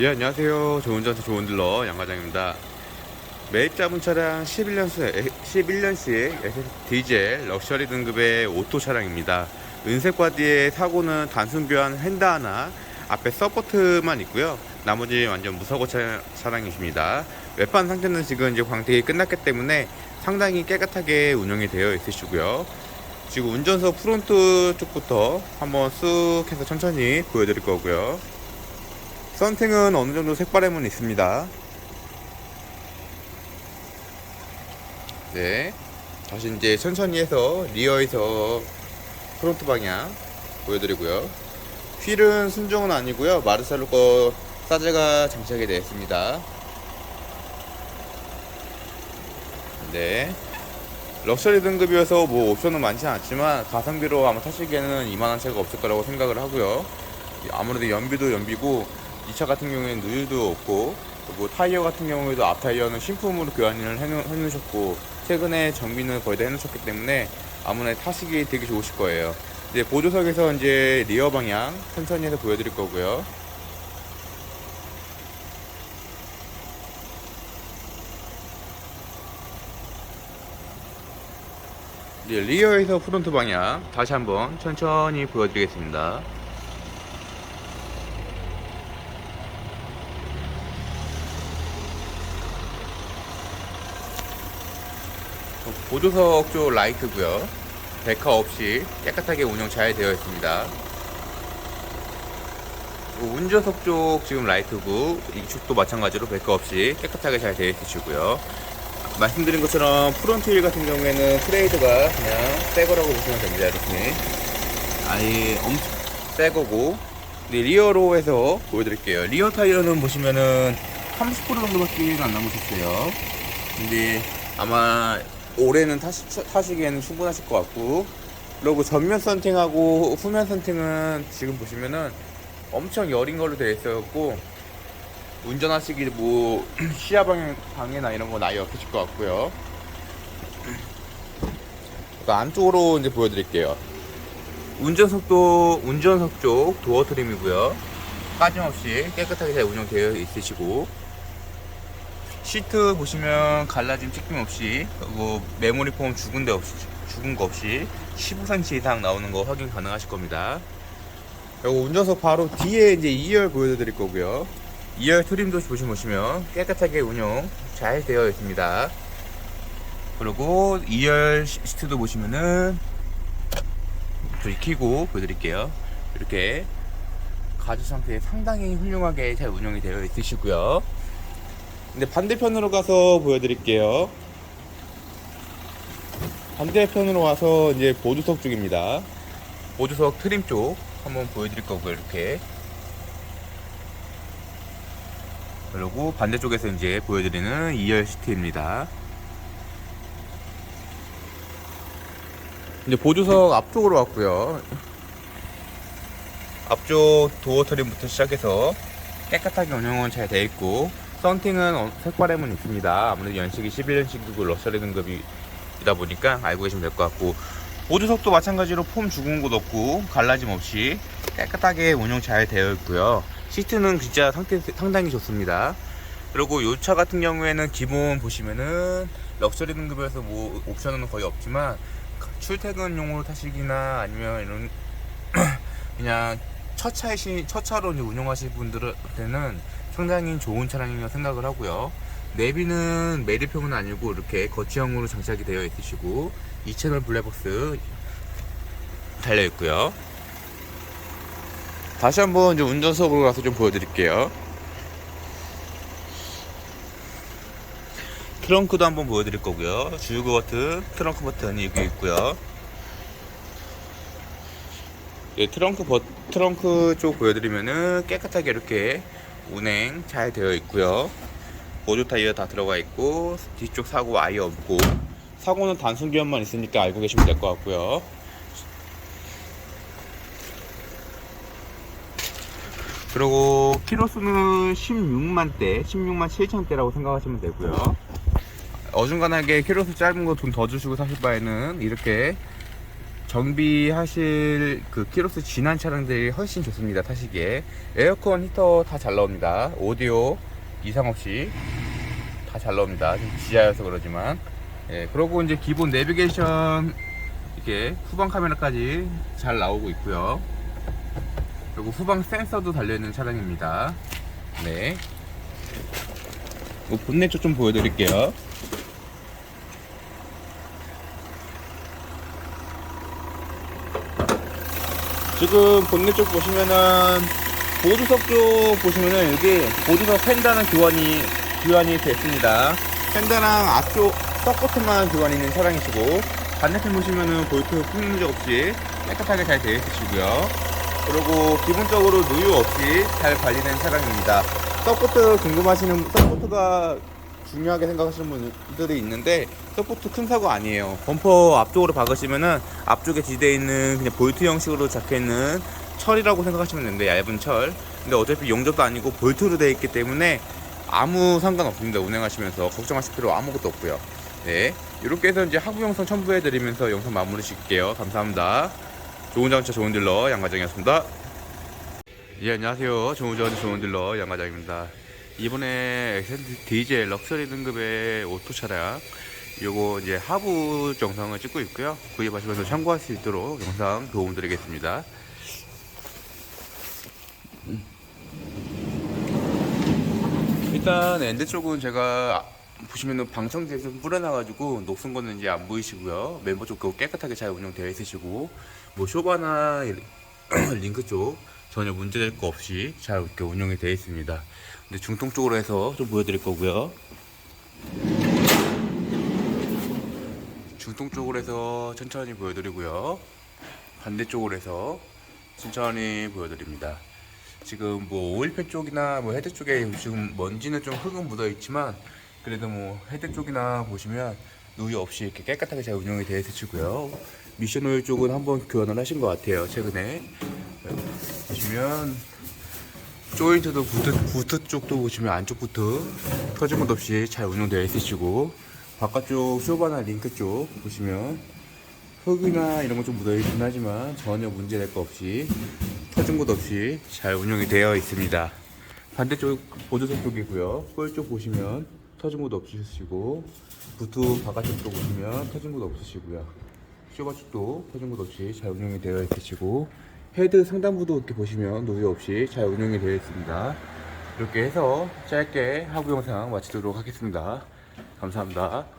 예, 안녕하세요. 좋은 전투 좋은 딜러 양과장입니다. 매입 잡은 차량 11년식, 11년식 디젤 럭셔리 등급의 오토 차량입니다. 은색 바디의 사고는 단순 교환 휀다 하나, 앞에 서포트만 있고요. 나머지 완전 무사고 차, 차량이십니다. 외판 상태는 지금 이제 광택이 끝났기 때문에 상당히 깨끗하게 운영이 되어 있으시고요. 지금 운전석 프론트 쪽부터 한번 쓱 해서 천천히 보여드릴 거고요. 썬팅은 어느 정도 색바램은 있습니다. 네. 다시 이제 천천히 해서 리어에서 프론트 방향 보여드리고요. 휠은 순정은 아니고요. 마르살로 거 사제가 장착이 되어 있습니다. 네. 럭셔리 등급이어서 뭐 옵션은 많지 않지만 가성비로 아마 타시기에는 이만한 차가 없을 거라고 생각을 하고요. 아무래도 연비도 연비고 이차 같은 경우에는 누유도 없고 그리고 타이어 같은 경우에도 앞 타이어는 신품으로 교환을 해놓, 해놓으셨고 최근에 정비는 거의 다 해놓으셨기 때문에 아무래도 타시기 되게 좋으실 거예요. 이제 보조석에서 이제 리어 방향 천천히 해서 보여드릴 거고요. 리어에서 프론트 방향 다시 한번 천천히 보여드리겠습니다. 보조석 쪽 라이트고요. 데카 없이 깨끗하게 운영 잘 되어 있습니다. 운전석 쪽 지금 라이트고 이쪽도 마찬가지로 데카 없이 깨끗하게 잘 되어 있으시고요. 말씀드린 것처럼 프론트 휠 같은 경우에는 트레이드가 그냥 새 거라고 보시면 됩니다. 이렇게 아예 엄청 새 거고 리어로 해서 보여드릴게요. 리어 타이어는 보시면은 30% 정도밖에 안 남으셨어요. 근데 아마 올해는 타시, 타시기에는 충분하실 것 같고. 그리고 전면 선팅하고 후면 선팅은 지금 보시면은 엄청 여린 걸로 되어 있었고 운전하시기 뭐 시야 방향, 방해나 이런 건 아예 없으실 것 같고요. 안쪽으로 이제 보여드릴게요. 운전석도 운전석 쪽 도어 트림이고요. 빠짐없이 깨끗하게 잘 운영되어 있으시고 시트 보시면 갈라짐 찍힘 없이 그리고 메모리 폼 죽은 데 없이 죽은 거 없이 15cm 이상 나오는 거 확인 가능하실 겁니다. 그리고 운전석 바로 뒤에 이제 2열 보여드릴 거고요. 2열 트림도 보시면 깨끗하게 운영 잘 되어 있습니다. 그리고 2열 시트도 보시면은 저 익히고 보여드릴게요. 이렇게 가죽 상태에 상당히 훌륭하게 잘 운영이 되어 있으시고요. 근데 반대편으로 가서 보여드릴게요. 반대편으로 와서 이제 보조석 쪽입니다. 보조석 트림 쪽 한번 보여드릴 거고요. 이렇게. 그리고 반대쪽에서 이제 보여드리는 2열 시트입니다. 이제 보조석 앞쪽으로 왔고요. 앞쪽 도어 트림부터 시작해서 깨끗하게 운영은 잘 되어 있고 썬팅은 어- 색바램은 있습니다. 아무래도 연식이 11년식이고 럭셔리 등급이다 보니까 알고 계시면 될 것 같고 보조석도 마찬가지로 폼 죽은 곳 없고 갈라짐 없이 깨끗하게 운영 잘 되어 있고요. 시트는 진짜 상태 상당히 좋습니다. 그리고 이 차 같은 경우에는 기본 보시면은 럭셔리 등급에서 뭐 옵션은 거의 없지만 출퇴근용으로 타시기나 아니면 이런 그냥 첫 차이시 첫 차로 이제 운영하실 분들한테는 상당히 좋은 차량이라고 생각을 하고요. 내비는 메리평은 아니고 이렇게 거치형으로 장착이 되어 있으시고 2채널 블랙박스 달려 있고요. 다시 한번 이제 운전석으로 가서 좀 보여드릴게요. 트렁크도 한번 보여드릴 거고요. 주유구 버튼, 트렁크 버튼이 여기 있고요. 예, 트렁크 버, 트렁크 쪽 보여드리면은 깨끗하게 이렇게 운행 잘 되어 있고요. 보조 타이어 다 들어가 있고 뒤쪽 사고 아예 없고 사고는 단순 기업만 있으니까 알고 계시면 될 것 같고요. 그리고 키로수는 16만 대, 16만 7천 대라고 생각하시면 되고요. 어중간하게 키로수 짧은 거 돈 더 주시고 사실 바에는 이렇게 정비하실 그 키로수 지난 차량들이 훨씬 좋습니다 타시기에. 에어컨 히터 다 잘 나옵니다. 오디오 이상 없이 다 잘 나옵니다. 지하여서 그러지만. 예 그리고 이제 기본 내비게이션 이렇게 후방 카메라까지 잘 나오고 있고요. 그리고 후방 센서도 달려있는 차량입니다. 네. 뭐 본넷 쪽좀 보여드릴게요 지금 본넷 쪽 보시면은 보조석 쪽 보시면은 여기 보조석 펜다는 교환이 교환이 됐습니다. 펜다랑 앞쪽 서포트만 교환이 있는 차량이시고 반대편 보시면은 볼트 품 문제 없이 깨끗하게 잘 되어 있으시고요. 그리고 기본적으로 누유 없이 잘 관리된 차량입니다. 서포트 궁금하시는 서포트가 중요하게 생각하시는 분들이 있는데 서포트 큰 사고 아니에요. 범퍼 앞쪽으로 박으시면은 앞쪽에 지대 있는 그냥 볼트 형식으로 잡혀 있는 철이라고 생각하시면 되는데 얇은 철. 근데 어차피 용접도 아니고 볼트로 되어 있기 때문에 아무 상관없습니다. 운행하시면서 걱정하실 필요 아무것도 없고요. 네, 이렇게 해서 이제 하부 영상 첨부해드리면서 영상 마무리 짓게요. 감사합니다. 좋은 자동차 좋은 딜러 양과장이었습니다. 예, 안녕하세요. 좋은 자동차 좋은 딜러 양과장입니다. 이번에 엑센트 디젤 럭셔리 등급의 오토 차량 요거 이제 하부 영상을 찍고 있고요. 구입하시면서 참고할 수 있도록 영상 도움 드리겠습니다. 일단 엔드 쪽은 제가 보시면은 방청제에서 뿌려놔가지고 녹슨 거는 이제 안 보이시고요. 멤버 쪽 그거 깨끗하게 잘 운영되어 있으시고 뭐 쇼바나 링크 쪽 전혀 문제될 거 없이 잘 이렇게 운영이 되어 있습니다. 근데 중통 쪽으로 해서 좀 보여드릴 거고요. 중통 쪽으로 해서 천천히 보여드리고요. 반대쪽으로 해서 천천히 보여드립니다. 지금 뭐 오일팬 쪽이나 뭐 헤드 쪽에 지금 먼지는 좀 흙은 묻어 있지만 그래도 뭐 헤드 쪽이나 보시면 누유 없이 이렇게 깨끗하게 잘 운영이 되어 있으시고요. 미션 오일 쪽은 한번 교환을 하신 것 같아요. 최근에 보시면 조인트도 부트, 부트 쪽도 보시면 안쪽 부트 터진 것 없이 잘 운영되어 있으시고 바깥쪽 쇼바나 링크 쪽 보시면 흙이나 이런 거 좀 묻어 있긴 하지만 전혀 문제 될 거 없이 터진 곳 없이 잘 운영이 되어 있습니다. 반대쪽 보조석 쪽이고요. 볼 쪽 보시면 터진 곳 없으시고 부트 바깥쪽도 보시면 터진 곳 없으시고요. 쇼바 쪽도 터진 곳 없이 잘 운영이 되어 있으시고 헤드 상단부도 이렇게 보시면 노유 없이 잘 운영이 되어 있습니다. 이렇게 해서 짧게 하부 영상 마치도록 하겠습니다. 감사합니다.